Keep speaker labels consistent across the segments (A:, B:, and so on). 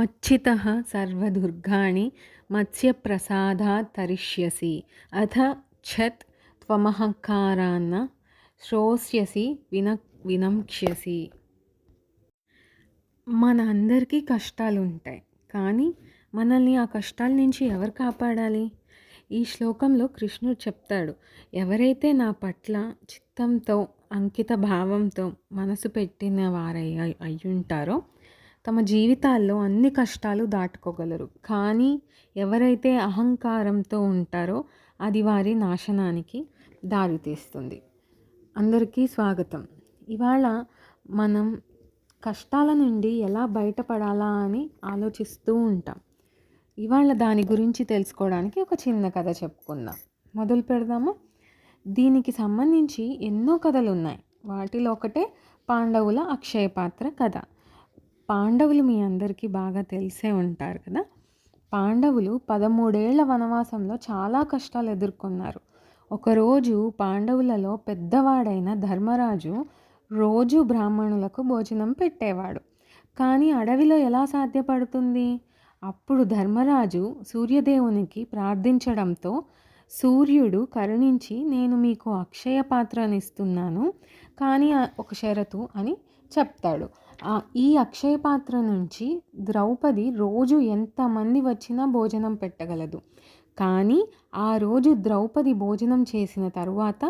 A: అచ్యుత సర్వదుర్గాణి మత్స్యప్రసాదాత్ తరిష్యసి అథ ఛత్ త్వమహంకారాన్న శ్రోష్యసి విన వినంక్ష్యసి మన అందరికీ కష్టాలు ఉంటాయి కానీ మనల్ని ఆ కష్టాల నుంచి ఎవరు కాపాడాలి? ఈ శ్లోకంలో కృష్ణుడు చెప్తాడు ఎవరైతే నా పట్ల చిత్తంతో అంకిత భావంతో మనసు పెట్టిన వారై అయ్యుంటారో తమ జీవితాల్లో అన్ని కష్టాలు దాటుకోగలరు. కానీ ఎవరైతే అహంకారంతో ఉంటారో అది వారి నాశనానికి దారితీస్తుంది అందరికీ స్వాగతం. ఇవాళ మనం కష్టాల నుండి ఎలా బయటపడాలా అని ఆలోచిస్తూ ఉంటాం. ఇవాళ దాని గురించి తెలుసుకోవడానికి ఒక చిన్న కథ చెప్పుకుందాం. మొదలు పెడదామా. దీనికి సంబంధించి ఎన్నో కథలు ఉన్నాయి వాటిలో ఒకటే పాండవుల అక్షయ పాత్ర కథ. పాండవులు మీ అందరికీ బాగా తెలిసే ఉంటారు కదా? పాండవులు పదమూడేళ్ళ వనవాసంలో చాలా కష్టాలు ఎదుర్కొన్నారు. ఒకరోజు పాండవులలో పెద్దవాడైన ధర్మరాజు రోజు బ్రాహ్మణులకు భోజనం పెట్టేవాడు. కానీ అడవిలో ఎలా సాధ్యపడుతుంది? అప్పుడు ధర్మరాజు సూర్యదేవునికి ప్రార్థించడంతో సూర్యుడు కరుణించి నేను మీకు అక్షయ పాత్రనిస్తున్నాను కానీ ఒక షరతు అని చెప్తాడు. ఈ అక్షయ పాత్ర నుంచి ద్రౌపది రోజు ఎంతమంది వచ్చినా భోజనం పెట్టగలదు. కానీ ఆ రోజు ద్రౌపది భోజనం చేసిన తరువాత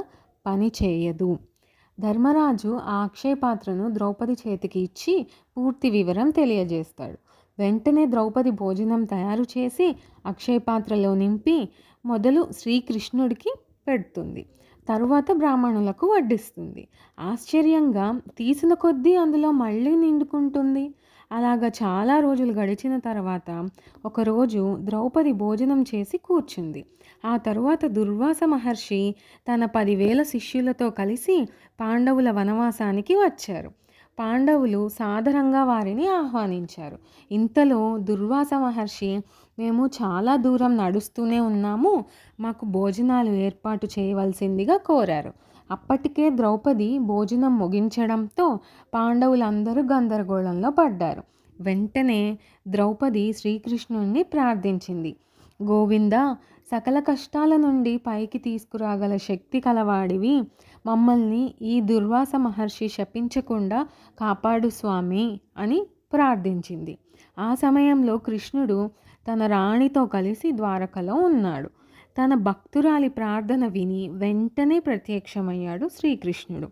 A: పని చేయదు. ధర్మరాజు ఆ అక్షయ పాత్రను ద్రౌపది చేతికి ఇచ్చి పూర్తి వివరం తెలియజేస్తాడు. వెంటనే ద్రౌపది భోజనం తయారు చేసి అక్షయ పాత్రలో నింపి మొదలు శ్రీకృష్ణుడికి పెడుతుంది. తరువాత బ్రాహ్మణులకు వడ్డిస్తుంది. ఆశ్చర్యంగా తీసిన కొద్దీ అందులో మళ్ళీ నిండుకుంటుంది. అలాగా చాలా రోజులు గడిచిన తర్వాత ఒకరోజు ద్రౌపది భోజనం చేసి కూర్చుంది. ఆ తరువాత దుర్వాస మహర్షి తన పదివేల శిష్యులతో కలిసి పాండవుల వనవాసానికి వచ్చారు. పాండవులు సాదరంగా వారిని ఆహ్వానించారు. ఇంతలో దుర్వాస మహర్షి మేము చాలా దూరం నడుస్తూనే ఉన్నాము మాకు భోజనాలు ఏర్పాటు చేయవలసిందిగా కోరారు. అప్పటికే ద్రౌపది భోజనం ముగించడంతో పాండవులందరూ గందరగోళంలో పడ్డారు. వెంటనే ద్రౌపది శ్రీకృష్ణుణ్ణి ప్రార్థించింది. గోవింద సకల కష్టాల నుండి పైకి తీసుకురాగల శక్తి కలవాడివి. మమ్మల్ని ఈ దుర్వాస మహర్షి శపించకుండా కాపాడు స్వామి అని ప్రార్థించింది. ఆ సమయంలో కృష్ణుడు తన రాణితో కలిసి ద్వారకలో ఉన్నాడు. తన భక్తురాలి ప్రార్థన విని వెంటనే ప్రత్యక్షమయ్యాడు శ్రీకృష్ణుడు.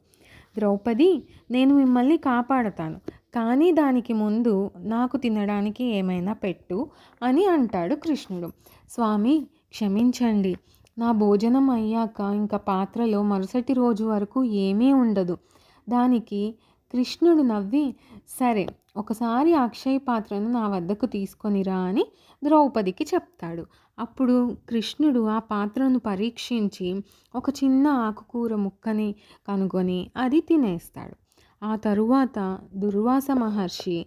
A: ద్రౌపది నేను మిమ్మల్ని కాపాడతాను కానీ దానికి ముందు నాకు తినడానికి ఏమైనా పెట్టు అని అంటాడు కృష్ణుడు. స్వామి క్షమించండి. నా భోజనం అయ్యాక ఇంకా పాత్రలో మరుసటి రోజు వరకు ఏమీ ఉండదు. దానికి కృష్ణుడు నవ్వి సరే ఒకసారి అక్షయ పాత్రను నా వద్దకు తీసుకొనిరా అని ద్రౌపదికి చెప్తాడు. అప్పుడు కృష్ణుడు ఆ పాత్రను పరీక్షించి ఒక చిన్న ఆకుకూర ముక్కని కనుగొని అది తినేస్తాడు. ఆ తరువాత దుర్వాస మహర్షి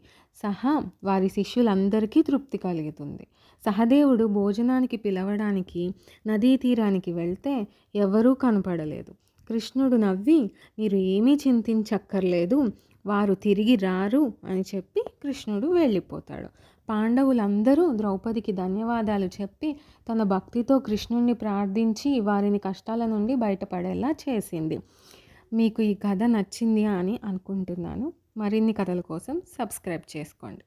A: సహా వారి శిష్యులందరికీ తృప్తి కలుగుతుంది. సహదేవుడు భోజనానికి పిలవడానికి నదీ తీరానికి వెళ్తే ఎవరూ కనపడలేదు. కృష్ణుడు నవ్వి మీరు ఏమీ చింతించక్కర్లేదు వారు తిరిగి రారు అని చెప్పి కృష్ణుడు వెళ్ళిపోతాడు. పాండవులందరూ ద్రౌపదికి ధన్యవాదాలు చెప్పి తన భక్తితో కృష్ణుణ్ణి ప్రార్థించి వారిని కష్టాల నుండి బయటపడేలా చేసింది. మీకు ఈ కథ నచ్చింది అని అనుకుంటున్నాను. మరిన్ని కథల కోసం సబ్స్క్రైబ్ చేసుకోండి.